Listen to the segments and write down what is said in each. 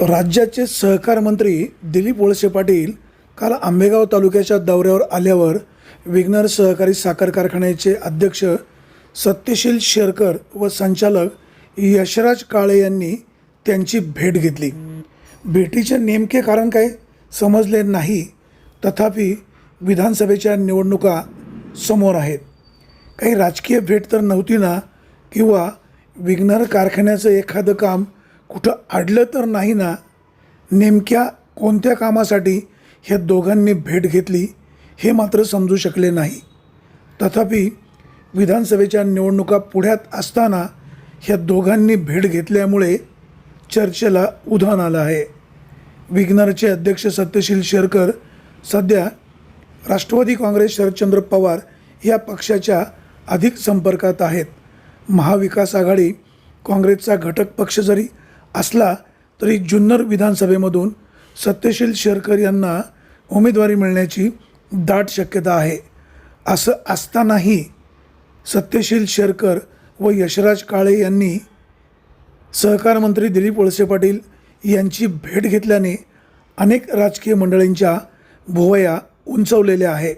राज्याचे सहकार मंत्री दिलीप वळसे पाटील काल आंबेगाव तालुक्याच्या दौऱ्यावर आल्यावर विघ्नर सहकारी साखर कारखान्याचे अध्यक्ष सत्यशील शेरकर व संचालक यशराज काळे यांनी त्यांची भेट घेतली. भेटीचे नेमके कारण काय समजले नाही तथापि विधानसभेच्या निवडणुका समोर आहेत. काही राजकीय भेट तर नव्हती ना किंवा विघ्नर कारखान्याचं एखादं काम कुठं अडलं तर नाही ना नेमक्या कोणत्या कामासाठी ह्या दोघांनी भेट घेतली हे मात्र समजू शकले नाही. तथापि विधानसभेच्या निवडणुका पुढ्यात असताना ह्या दोघांनी भेट घेतल्यामुळे चर्चेला उधाण आलं आहे. विग्नरचे अध्यक्ष सत्यशील शेरकर सध्या राष्ट्रवादी काँग्रेस शरदचंद्र पवार या पक्षाच्या अधिक संपर्कात आहेत. महाविकास आघाडी काँग्रेसचा घटक पक्ष जरी असला तरी जुन्नर विधानसभेमधून सत्यशील शेरकर यांना उमेदवारी मिळण्याची दाट शक्यता आहे. असं असतानाही सत्यशील शेरकर व यशराज काळे यांनी सहकार मंत्री दिलीप वळसे पाटील यांची भेट घेतल्याने अनेक राजकीय मंडळींच्या भुवया उंचवलेल्या आहे.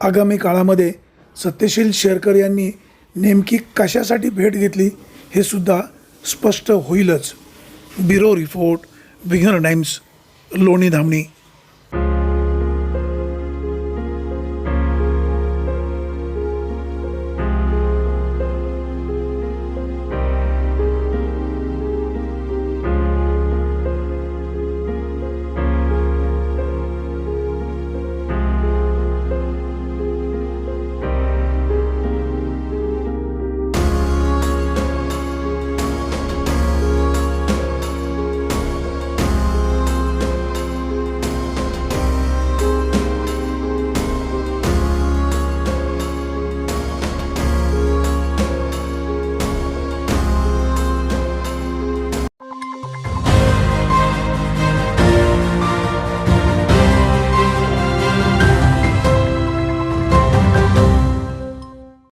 आगामी काळामध्ये सत्यशील शेरकर यांनी नेमकी कशासाठी भेट घेतली हे सुद्धा स्पष्ट होईलच. ब्युरो रिपोर्ट विघ्नर टाइम्स लोणी धामणी.